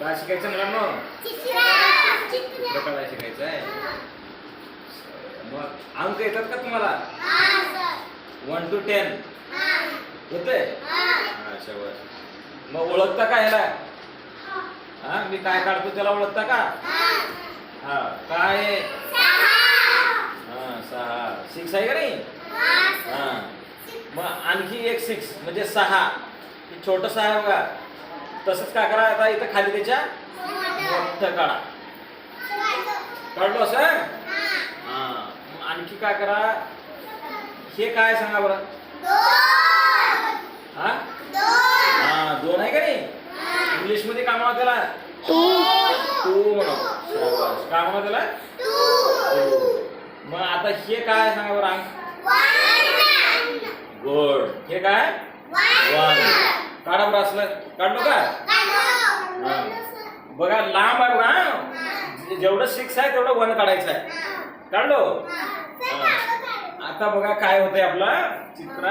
काय शिकायचं मुलांना काढायला शिकायचं आहे. मग अंक येतात का तुम्हाला? वन टू टेन हा. हा. हा शेवट. मग ओळखता का ह्याला हा. मी काय काढतो त्याला ओळखता का? हा. काय? हा सहा. सिक्स आहे का नाही? हा मग आणखी एक सिक्स म्हणजे सहा. छोटं सहा आहे बघा. तसंच काय करा आता इथं खाली त्याच्या मोठं काढा. हा. मग आणखी काय करा? हे काय सांगा बरं? हा? हा दोन आहे का नाही? इंग्लिशमध्ये काय म्हणा. त्याला टू म्हणा. काय म्हणा त्याला. मग आता हे काय सांगा बरं? गुड. हे काय? वन काढा बरं असलं. काढलो का. बघा लांब आहे बघा. जेवढं सिक्स आहे तेवढं वन काढायचं आहे. काढलो? आता बघा काय होतंय आपलं चित्र.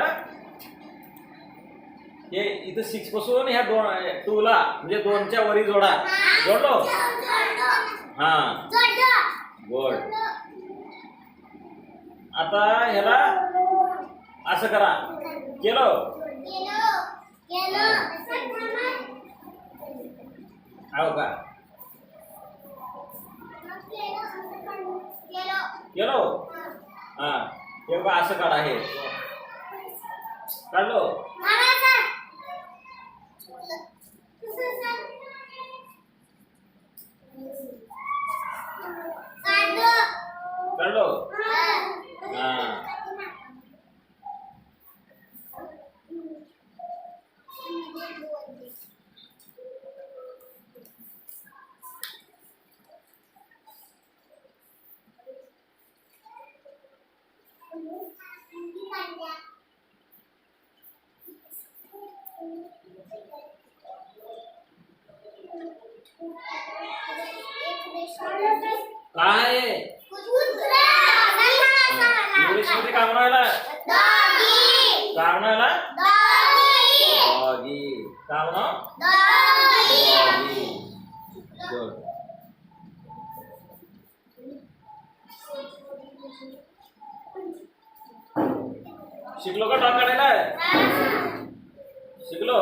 हे इथं सिक्सपासून ह्या दोन टू ला म्हणजे दोनच्या वरी जोडा. जोडलो? हा. गुड आता ह्याला असं करा. केलं. हो का? केलो हा. हे बघा असं काढा हे. काढलो. काढलो. काय? आहे? इंग्लिशमध्ये काय म्हणायला काय म्हणायला डॉगी काय म्हणा गुड शिकलो का डॉग काढायला? शिकलो?